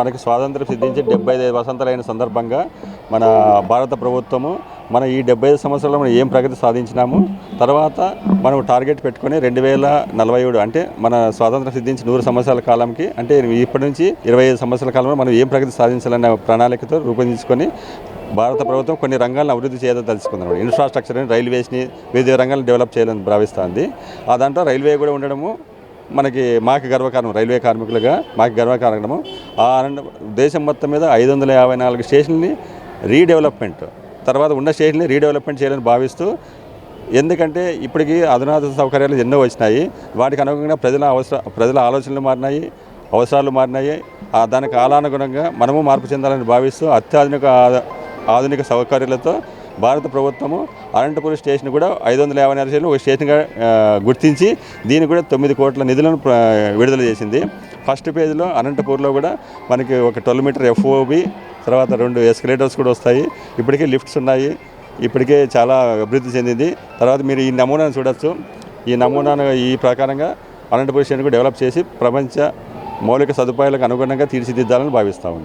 మనకి స్వాతంత్రం సిద్ధించి డెబ్బై ఐదు వసంతాలైన సందర్భంగా మన భారత ప్రభుత్వము మన ఈ డెబ్బై ఐదు సంవత్సరాల్లో మనం ఏం ప్రగతి సాధించినాము తర్వాత మనం టార్గెట్ పెట్టుకొని రెండు వేల నలభై ఏడు అంటే మన స్వాతంత్రం సిద్ధించి నూరు సంవత్సరాల కాలంకి అంటే ఇప్పటి నుంచి ఇరవై ఐదు సంవత్సరాల కాలంలో మనం ఏం ప్రగతి సాధించాలనే ప్రణాళికతో రూపొందించుకొని భారత ప్రభుత్వం కొన్ని రంగాలను అభివృద్ధి చేయాలని తెలుసుకుందన్నమాట ఇన్ఫ్రాస్ట్రక్చర్ని రైల్వేస్ని వివిధ రంగాలను డెవలప్ చేయాలని భావిస్తుంది. ఆ దాంట్లో రైల్వే కూడా ఉండడము మనకి మాకు గర్వకారణం రైల్వే కార్మికులుగా మాకు గర్వకారణము. దేశం మొత్తం మీద ఐదు వందల యాభై నాలుగు స్టేషన్ని రీడెవలప్మెంట్ తర్వాత ఉన్న స్టేషన్ని రీడెవలప్మెంట్ చేయాలని భావిస్తూ ఎందుకంటే ఇప్పటికీ అధునాతన సౌకర్యాలు ఎన్నో వచ్చినాయి. వాటికి అనుగుణంగా ప్రజల అవసర ప్రజల ఆలోచనలు మారినాయి అవసరాలు మారినాయి. ఆ దాని కాలానుగుణంగా మనము మార్పు చెందాలని భావిస్తూ అత్యాధునిక ఆధునిక సౌకర్యాలతో భారత ప్రభుత్వము అనంతపురం స్టేషన్ కూడా ఐదు వందల యాభై నాలుగు స్టేషన్ ఒక స్టేషన్గా గుర్తించి దీనికి కూడా తొమ్మిది కోట్ల నిధులను విడుదల చేసింది. ఫస్ట్ పేజ్లో అనంతపూర్లో కూడా మనకి ఒక ట్వెల్వ్ మీటర్ ఎఫ్ఓబి తర్వాత రెండు ఎస్కలేటర్స్ కూడా వస్తాయి. ఇప్పటికే లిఫ్ట్స్ ఉన్నాయి. ఇప్పటికే చాలా అభివృద్ధి చెందింది. తర్వాత మీరు ఈ నమూనాను చూడొచ్చు. ఈ నమూనాను ఈ ప్రకారంగా అనంతపూర్ స్టేషన్ డెవలప్ చేసి ప్రపంచ మౌలిక సదుపాయాలకు అనుగుణంగా తీర్చిదిద్దాలని భావిస్తూ ఉంది.